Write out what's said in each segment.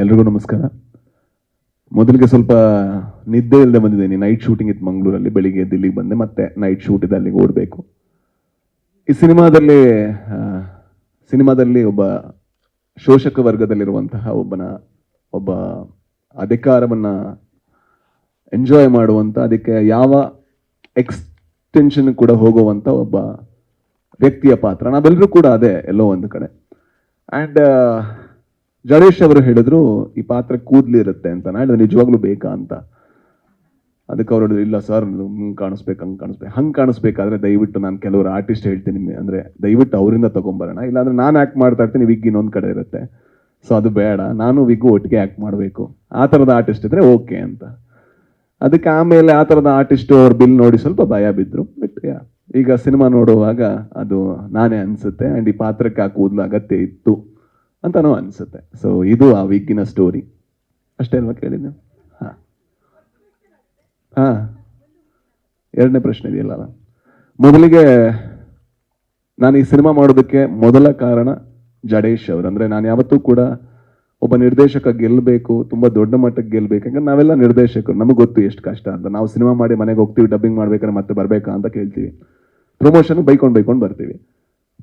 ಎಲ್ರಿಗೂ ನಮಸ್ಕಾರ. ಮೊದಲಿಗೆ ಸ್ವಲ್ಪ ನಿದ್ದೆ ಇಲ್ಲದೆ ಬಂದಿದ್ದೀನಿ ನೈಟ್ ಶೂಟಿಂಗ್ ಇತ್ತು ಮಂಗಳೂರಲ್ಲಿ, ಬೆಳಿಗ್ಗೆ ದಿಲ್ಲಿಗೆ ಬಂದೆ, ಮತ್ತೆ ನೈಟ್ ಶೂಟ್ ಇದೆ ಅಲ್ಲಿಗೆ ಓಡಬೇಕು. ಈ ಸಿನಿಮಾದಲ್ಲಿ ಸಿನಿಮಾದಲ್ಲಿ ಒಬ್ಬ ಶೋಷಕ ವರ್ಗದಲ್ಲಿರುವಂತಹ ಒಬ್ಬನ, ಒಬ್ಬ ಅಧಿಕಾರವನ್ನ ಎಂಜಾಯ್ ಮಾಡುವಂತ, ಅದಕ್ಕೆ ಯಾವ ಎಕ್ಸ್ಟೆನ್ಷನ್ ಕೂಡ ಹೋಗುವಂತ ಒಬ್ಬ ವ್ಯಕ್ತಿಯ ಪಾತ್ರ. ನಾವೆಲ್ಲರೂ ಕೂಡ ಅದೇ ಎಲ್ಲೋ ಒಂದು ಕಡೆ. ಅಂಡ್ ಜಡೇಶ್ ಅವರು ಹೇಳಿದ್ರು, ಈ ಪಾತ್ರ ಕೂದ್ಲಿ ಇರುತ್ತೆ ಅಂತ. ನಾ ಹೇಳಿದ್ರೆ ನಿಜವಾಗ್ಲೂ ಬೇಕಾ ಅಂತ. ಅದಕ್ಕೆ ಅವ್ರು ಇಲ್ಲ ಸರ್ ಹಂಗೆ ಕಾಣಿಸ್ಬೇಕು ಹಂಗೆ ಕಾಣಿಸ್ಬೇಕು. ಹಂಗೆ ಕಾಣಿಸ್ಬೇಕಾದ್ರೆ ದಯವಿಟ್ಟು ನಾನು ಕೆಲವರು ಆರ್ಟಿಸ್ಟ್ ಹೇಳ್ತೀನಿ, ಅಂದರೆ ದಯವಿಟ್ಟು ಅವರಿಂದ ತಗೊಂಬರೋಣ. ಇಲ್ಲಾಂದ್ರೆ ನಾನು ಆಕ್ಟ್ ಮಾಡ್ತಾ ಇರ್ತೀನಿ, ವಿಗ್ ಇನ್ನೊಂದು ಕಡೆ ಇರುತ್ತೆ. ಸೊ ಅದು ಬೇಡ. ನಾನು ವಿಗ್ ಒಟ್ಟಿಗೆ ಆಕ್ಟ್ ಮಾಡಬೇಕು. ಆ ಥರದ ಆರ್ಟಿಸ್ಟ್ ಇದ್ದರೆ ಓಕೆ ಅಂತ. ಅದಕ್ಕೆ ಆಮೇಲೆ ಆ ಥರದ ಆರ್ಟಿಸ್ಟ್ ಅವ್ರ ಬಿಲ್ ನೋಡಿ ಸ್ವಲ್ಪ ಭಯ ಬಿದ್ರು. ಬಟ್ ಈಗ ಸಿನಿಮಾ ನೋಡುವಾಗ ಅದು ನಾನೇ ಅನ್ಸುತ್ತೆ. ಅಂಡ್ ಈ ಪಾತ್ರಕ್ಕೆ ಆ ಅಗತ್ಯ ಇತ್ತು. ಅಂತಾನೂ ಅನಿಸುತ್ತೆ. ಸೊ ಇದು ಆ ವಿಗ್ಗಿನ ಸ್ಟೋರಿ ಅಷ್ಟೇ ಅಲ್ವಾ ಕೇಳಿದ್ದು? ಹಾ. ಹಾಂ. ಎರಡನೇ ಪ್ರಶ್ನೆ ಇದೆಯಲ್ಲ ಮೊದಲಿಗೆ ನಾನು ಈ ಸಿನಿಮಾ ಮಾಡೋದಕ್ಕೆ ಮೊದಲ ಕಾರಣ ಜಡೇಶ್ ಅವರು. ಅಂದರೆ ನಾನು ಯಾವತ್ತೂ ಕೂಡ ಒಬ್ಬ ನಿರ್ದೇಶಕ ಗೆಲ್ಲಬೇಕು ತುಂಬ ದೊಡ್ಡ ಮಟ್ಟಕ್ಕೆ ಗೆಲ್ಲಬೇಕು ಯಾಕಂದ್ರೆ ನಾವೆಲ್ಲ ನಿರ್ದೇಶಕರು. ನಮಗೆ ಗೊತ್ತು ಎಷ್ಟು ಕಷ್ಟ ಅಂತ. ನಾವು ಸಿನಿಮಾ ಮಾಡಿ ಮನೆಗೆ ಹೋಗ್ತೀವಿ ಡಬ್ಬಿಂಗ್ ಮಾಡ್ಬೇಕಾದ್ರೆ ಮತ್ತೆ ಬರಬೇಕಾ ಅಂತ ಕೇಳ್ತೀವಿ. ಪ್ರಮೋಷನ್ ಬೈಕೊಂಡು ಬೈಕೊಂಡು ಬರ್ತೀವಿ.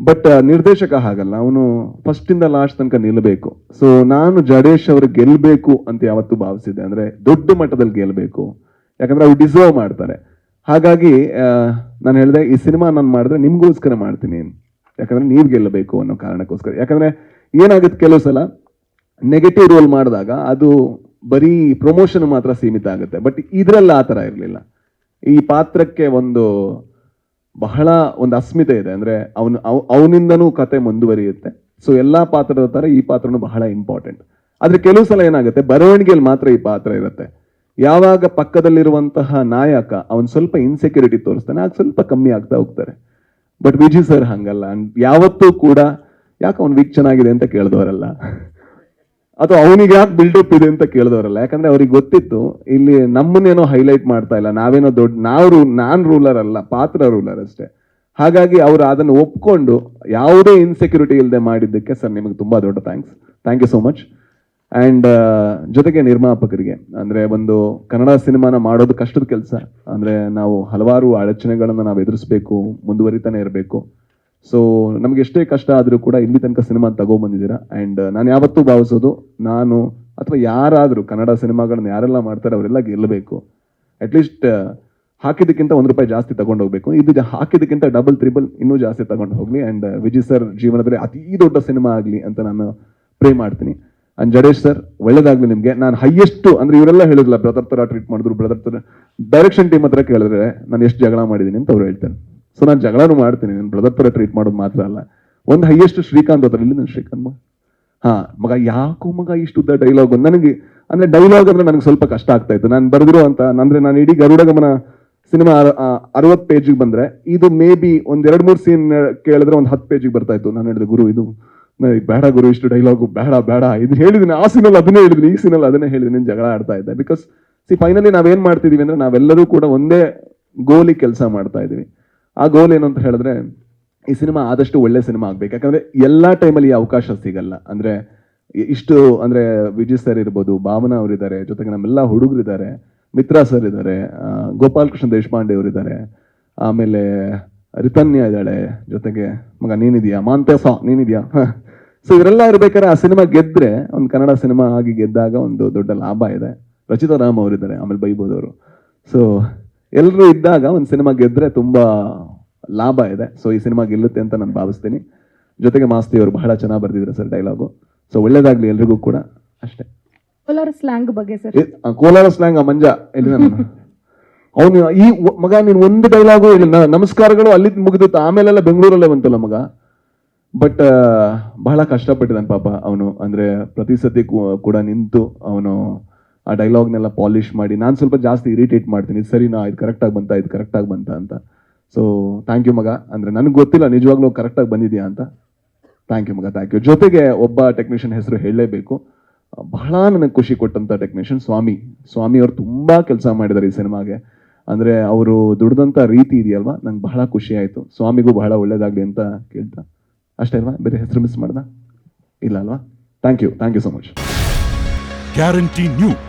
ಬಟ್ ನಿರ್ದೇಶಕ ಹಾಗಲ್ಲ. ಅವನು ಫಸ್ಟ್ ಇಂದ ಲಾಸ್ಟ್ ತನಕ ನಿಲ್ಲಬೇಕು ಸೊ ನಾನು ಜಡೇಶ್ ಅವರು ಗೆಲ್ಲಬೇಕು ಅಂತ ಯಾವತ್ತು ಭಾವಿಸಿದ್ದೆ. ಅಂದ್ರೆ ದೊಡ್ಡ ಮಟ್ಟದಲ್ಲಿ ಗೆಲ್ಲಬೇಕು ಯಾಕಂದ್ರೆ ಅವ್ರು ಡಿಸರ್ವ್ ಮಾಡ್ತಾರೆ. ಹಾಗಾಗಿ ನಾನು ಹೇಳಿದೆ, ಈ ಸಿನಿಮಾ ನಾನು ಮಾಡಿದ್ರೆ ನಿಮ್ಗೋಸ್ಕರ ಮಾಡ್ತೀನಿ ಯಾಕಂದ್ರೆ ನೀವು ಗೆಲ್ಲಬೇಕು ಅನ್ನೋ ಕಾರಣಕ್ಕೋಸ್ಕರ. ಯಾಕಂದ್ರೆ ಏನಾಗುತ್ತೆ ಕೆಲವು ಸಲ ನೆಗೆಟಿವ್ ರೋಲ್ ಮಾಡಿದಾಗ ಅದು ಬರೀ ಪ್ರಮೋಷನ್ ಮಾತ್ರ ಸೀಮಿತ ಆಗುತ್ತೆ. ಬಟ್ ಇದರಲ್ಲಿ ಆ ಥರ ಇರಲಿಲ್ಲ. ಈ ಪಾತ್ರಕ್ಕೆ ಒಂದು ಬಹಳ ಒಂದು ಅಸ್ಮಿತೆ ಇದೆ. ಅಂದ್ರೆ ಅವನು ಅವನಿಂದನೂ ಕತೆ ಮುಂದುವರಿಯುತ್ತೆ. ಸೊ ಎಲ್ಲಾ ಪಾತ್ರದ ಥರ ಈ ಪಾತ್ರನೂ ಬಹಳ ಇಂಪಾರ್ಟೆಂಟ್ ಆದ್ರೆ ಕೆಲವು ಸಲ ಏನಾಗುತ್ತೆ, ಬರವಣಿಗೆಯಲ್ಲಿ ಮಾತ್ರ ಈ ಪಾತ್ರ ಇರುತ್ತೆ. ಯಾವಾಗ ಪಕ್ಕದಲ್ಲಿರುವಂತಹ ನಾಯಕ, ಅವನು ಸ್ವಲ್ಪ ಇನ್ಸೆಕ್ಯೂರಿಟಿ ತೋರಿಸ್ತಾನೆ, ಆಗ ಸ್ವಲ್ಪ ಕಮ್ಮಿ ಆಗ್ತಾ ಹೋಗ್ತಾರೆ. ಬಟ್ ವಿಜಿ ಸರ್ ಹಂಗಲ್ಲ. ಯಾವತ್ತೂ ಕೂಡ, ಯಾಕೆ ಅವ್ನು ವೀಕ್ ಚೆನ್ನಾಗಿದೆ ಅಂತ ಕೇಳಿದವರಲ್ಲ? ಅಥವಾ ಅವನಿಗೆ ಯಾಕೆ ಬಿಲ್ಡಪ್ ಇದೆ ಅಂತ ಕೇಳಿದವರಲ್ಲ. ಯಾಕಂದ್ರೆ ಅವ್ರಿಗೆ ಗೊತ್ತಿತ್ತು, ಇಲ್ಲಿ ನಮ್ಮನ್ನೇನೋ ಹೈಲೈಟ್ ಮಾಡ್ತಾ ಇಲ್ಲ. ನಾವೇನೋ ದೊಡ್ಡ, ನಾವು ನಾನ್ ರೂಲರ್ ಅಲ್ಲ, ಪಾತ್ರ ರೂಲರ್ ಅಷ್ಟೇ. ಹಾಗಾಗಿ ಅವರು ಅದನ್ನು ಒಪ್ಕೊಂಡು ಯಾವುದೇ ಇನ್ಸೆಕ್ಯೂರಿಟಿ ಇಲ್ಲದೆ ಮಾಡಿದ್ದಕ್ಕೆ ಸರ್ ನಿಮಗೆ ತುಂಬಾ ದೊಡ್ಡ thanks thank you so much and ಜೊತೆಗೆ ನಿರ್ಮಾಪಕರಿಗೆ, ಅಂದ್ರೆ ಒಂದು ಕನ್ನಡ ಸಿನಿಮಾನ ಮಾಡೋದು ಕಷ್ಟದ ಕೆಲಸ. ಅಂದ್ರೆ ನಾವು ಹಲವಾರು ಅಡಚಣೆಗಳನ್ನ ನಾವು ಎದುರಿಸಬೇಕು, ಮುಂದುವರಿತಾನೆ ಇರಬೇಕು. ಸೊ ನಮ್ಗೆ ಎಷ್ಟೇ ಕಷ್ಟ ಆದ್ರೂ ಕೂಡ ಇಲ್ಲಿ ತನಕ ಸಿನಿಮಾ ತಗೊಂಡ್ಬಂದಿದ್ದೀರಾ? ಅಂಡ್ ನಾನು ಯಾವತ್ತೂ ಭಾವಿಸೋದು ನಾನು ಅಥವಾ ಯಾರಾದ್ರೂ ಕನ್ನಡ ಸಿನಿಮಾಗಳನ್ನ ಯಾರೆಲ್ಲ ಮಾಡ್ತಾರೆ ಅವರೆಲ್ಲ ಗೆಲ್ಲಬೇಕು. ಅಟ್ಲೀಸ್ಟ್ ಹಾಕಿದ್ದಕ್ಕಿಂತ ಒಂದು ರೂಪಾಯಿ ಜಾಸ್ತಿ ತಗೊಂಡು ಹೋಗ್ಬೇಕು ಇದು ಹಾಕಿದ್ದಕ್ಕಿಂತ ಡಬಲ್ ತ್ರಿಬಲ್ ಇನ್ನೂ ಜಾಸ್ತಿ ತಗೊಂಡು ಹೋಗ್ಲಿ. ಅಂಡ್ ವಿಜಯ್ ಸರ್ ಜೀವನದಲ್ಲಿ ಅತಿ ದೊಡ್ಡ ಸಿನಿಮಾ ಆಗಲಿ ಅಂತ ನಾನು ಪ್ರೇ ಮಾಡ್ತೀನಿ. ಅಂಡ್ ಜಡೇಶ್ ಸರ್, ಒಳ್ಳೇದಾಗ್ಲಿ ನಿಮಗೆ. ನಾನು ಹೈಯೆಸ್ಟ್ ಅಂದ್ರೆ ಇವರೆಲ್ಲ ಹೇಳಿದ್ರಲ್ಲ ಬ್ರದರ್ ತರ ಟ್ರೀಟ್ ಮಾಡಿದ್ರು ಬ್ರದರ್ ಥರ ಡೈರೆಕ್ಷನ್ ಟೀಮ್ ಹತ್ರ ಕೇಳಿದ್ರೆ ನಾನು ಎಷ್ಟು ಜಗಳ ಮಾಡಿದ್ದೀನಿ ಅಂತ ಅವ್ರು ಹೇಳ್ತಾರೆ. ಸೊ ನಾನು ಜಗಳನು ಮಾಡ್ತೀನಿ. ನನ್ನ ಬ್ರದರ್ ಪರ ಟ್ರೀಟ್ ಮಾಡೋದು ಮಾತ್ರ ಅಲ್ಲ. ಒಂದು ಹೈಯೆಸ್ಟ್ ಶ್ರೀಕಾಂತ್ ಹೋದ್ರೆ ಇಲ್ಲಿ ನಾನು ಶ್ರೀಕಾಂತ್. ಹಾ, ಮಗ ಯಾಕೋ ಮಗ ಇಷ್ಟು ಉದ್ದ ಡೈಲಾಗ್ ನನಗೆ, ಅಂದ್ರೆ ಡೈಲಾಗ್ ಅಂದ್ರೆ ನನಗೆ ಸ್ವಲ್ಪ ಕಷ್ಟ ಆಗ್ತಾ ಇತ್ತು. ನಾನು ಬರೆದಿರೋ ಅಂತ ಅಂದ್ರೆ ನಾನು ಇಡೀ ಗರುಡ ಗಮನ ಸಿನಿಮಾ ಅರವತ್ತು ಪೇಜಿಗೆ ಬಂದ್ರೆ, ಇದು ಮೇ ಬಿ ಒಂದ್ ಎರಡು ಮೂರು ಸೀನ್ ಕೇಳಿದ್ರೆ ಒಂದು ಹತ್ತು ಪೇಜಿಗೆ ಬರ್ತಾ ಇತ್ತು. ನಾನು ಹೇಳಿದೆ, ಗುರು, ಇದು ಬೇಡ ಗುರು, ಇಷ್ಟು ಡೈಲಾಗು ಬೇಡ ಬೇಡ. ಇದು ಹೇಳಿದ್ದೀನಿ ಆ ಸೀನಲ್ಲಿ ಅದನ್ನೇ ಹೇಳಿದ್ವಿ ಈ ಸೀನಲ್ಲಿ ಅದನ್ನೇ ಹೇಳಿದ್ದೀನಿ ಜಗಳ ಆಡ್ತಾ ಇದ್ದೆ. ಬಿಕಾಸ್ ಸಿ ಫೈನಲಿ ನಾವೇನ್ ಮಾಡ್ತಿದೀವಿ ಅಂದ್ರೆ ನಾವೆಲ್ಲರೂ ಕೂಡ ಒಂದೇ ಗೋಲಿ ಕೆಲಸ ಮಾಡ್ತಾ ಇದೀವಿ ಆ ಗೋಲ್ ಏನು ಅಂತ ಹೇಳಿದ್ರೆ, ಈ ಸಿನಿಮಾ ಆದಷ್ಟು ಒಳ್ಳೆ ಸಿನಿಮಾ ಆಗ್ಬೇಕು. ಯಾಕಂದ್ರೆ ಎಲ್ಲಾ ಟೈಮಲ್ಲಿ ಈ ಅವಕಾಶ ಸಿಗಲ್ಲ. ಅಂದ್ರೆ ಇಷ್ಟು, ಅಂದ್ರೆ ವಿಜಯ್ ಸರ್ ಇರ್ಬೋದು, ಭಾವನಾ ಅವರಿದ್ದಾರೆ, ಜೊತೆಗೆ ನಮ್ಮೆಲ್ಲ ಹುಡುಗರಿದ್ದಾರೆ, ಮಿತ್ರಾ ಸರ್ ಇದ್ದಾರೆ ಗೋಪಾಲ್ ಕೃಷ್ಣ ದೇಶಪಾಂಡೆ ಅವರಿದ್ದಾರೆ, ಆಮೇಲೆ ರಿತನ್ಯ ಇದ್ದಾಳೆ, ಜೊತೆಗೆ ಮಗ ನೀನಿದ್ಯಾ ಮಾಂತೇಸ ನೀನಿದ್ಯಾ? ಸೊ ಇವರೆಲ್ಲ ಇರ್ಬೇಕಾದ್ರೆ ಆ ಸಿನಿಮಾ ಗೆದ್ರೆ, ಒಂದು ಕನ್ನಡ ಸಿನಿಮಾ ಆಗಿ ಗೆದ್ದಾಗ ಒಂದು ದೊಡ್ಡ ಲಾಭ ಇದೆ. ರಚಿತಾ ರಾಮ್ ಅವರಿದ್ದಾರೆ, ಆಮೇಲೆ ಬೈಬೋದವರು. ಸೊ ಎಲ್ಲರೂ ಇದ್ದಾಗ ಒಂದು ಸಿನಿಮಾ ಗೆದ್ರೆ ತುಂಬಾ ಲಾಭ ಇದೆ. ಸೊ ಈ ಸಿನಿಮಾ ಗೆಲ್ಲುತ್ತೆ ಅಂತ ನಾನು ಭಾವಿಸ್ತೀನಿ. ಜೊತೆಗೆ ಮಾಸ್ತಿ ಅವರು ಬಹಳ ಚೆನ್ನಾಗಿ ಬರ್ದಿದ್ದಾರೆ ಸರ್ ಡೈಲಾಗು. ಸೊ ಒಳ್ಳೇದಾಗ್ಲಿ ಎಲ್ರಿಗೂ ಕೂಡ. ಅಷ್ಟೇ. ಕೋಲಾರ ಸ್ಲ್ಯಾಂಗ್ ಬಗ್ಗೆ ಸರ್. ಆ ಕೋಲಾರ ಸ್ಲ್ಯಾಂಗ್ ಆ ಮಂಜ. ಇಲ್ಲಿ ನಾನು? ಅವನು ಈ ಮಗ ನೀನು ಒಂದು ಡೈಲಾಗು ಇಲ್ಲ ನಮಸ್ಕಾರಗಳು ಅಲ್ಲಿ ಮುಗಿದಿತ್ತು. ಆಮೇಲೆಲ್ಲ ಬೆಂಗಳೂರಲ್ಲೇ ಬಂತಲ್ಲ ಮಗ. ಬಟ್ ಬಹಳ ಕಷ್ಟಪಟ್ಟಿದ್ದಾನೆ ಪಾಪ ಅವನು. ಅಂದ್ರೆ ಪ್ರತಿ ಸತಿ ಕೂಡ ನಿಂತು ಅವನು ಆ ಡೈಲಾಗ್ನೆಲ್ಲ ಪಾಲಿಶ್ ಮಾಡಿ, ನಾನು ಸ್ವಲ್ಪ ಜಾಸ್ತಿ ಇರಿಟೇಟ್ ಮಾಡ್ತೀನಿ. ಸರಿನಾ? ಇದು ಕರೆಕ್ಟಾಗಿ ಬಂತ? ಇದು ಕರೆಕ್ಟಾಗಿ ಬಂತ ಅಂತ. ಸೊ ಥ್ಯಾಂಕ್ ಯು ಮಗ. ಅಂದ್ರೆ ನನಗೆ ಗೊತ್ತಿಲ್ಲ, ನಿಜವಾಗ್ಲೂ ಕರೆಕ್ಟಾಗಿ ಬಂದಿದ್ಯಾ ಅಂತ. ಥ್ಯಾಂಕ್ ಯು ಮಗ ಥ್ಯಾಂಕ್ ಯು ಜೊತೆಗೆ ಒಬ್ಬ ಟೆಕ್ನಿಷಿಯನ್ ಹೆಸರು ಹೇಳಲೇಬೇಕು. ಬಹಳ ನನಗೆ ಖುಷಿ ಕೊಟ್ಟಂತ ಟೆಕ್ನಿಷಿಯನ್ ಸ್ವಾಮಿ. ಸ್ವಾಮಿ ಅವರು ತುಂಬಾ ಕೆಲಸ ಮಾಡಿದ್ದಾರೆ ಈ ಸಿನಿಮಾಗೆ. ಅಂದ್ರೆ ಅವರು ದುಡ್ದಂತ ರೀತಿ ಇದೆಯಲ್ವಾ? ನಂಗೆ ಬಹಳ ಖುಷಿ ಆಯ್ತು. ಸ್ವಾಮಿಗೂ ಬಹಳ ಒಳ್ಳೇದಾಗ್ಲಿ ಅಂತ ಕೇಳ್ತಾ. ಅಷ್ಟೇ ಅಲ್ವಾ? ಬೇರೆ ಹೆಸರು ಮಿಸ್ ಮಾಡ್ದ? ಇಲ್ಲ ಅಲ್ವಾ? Thank you thank you so much guarantee news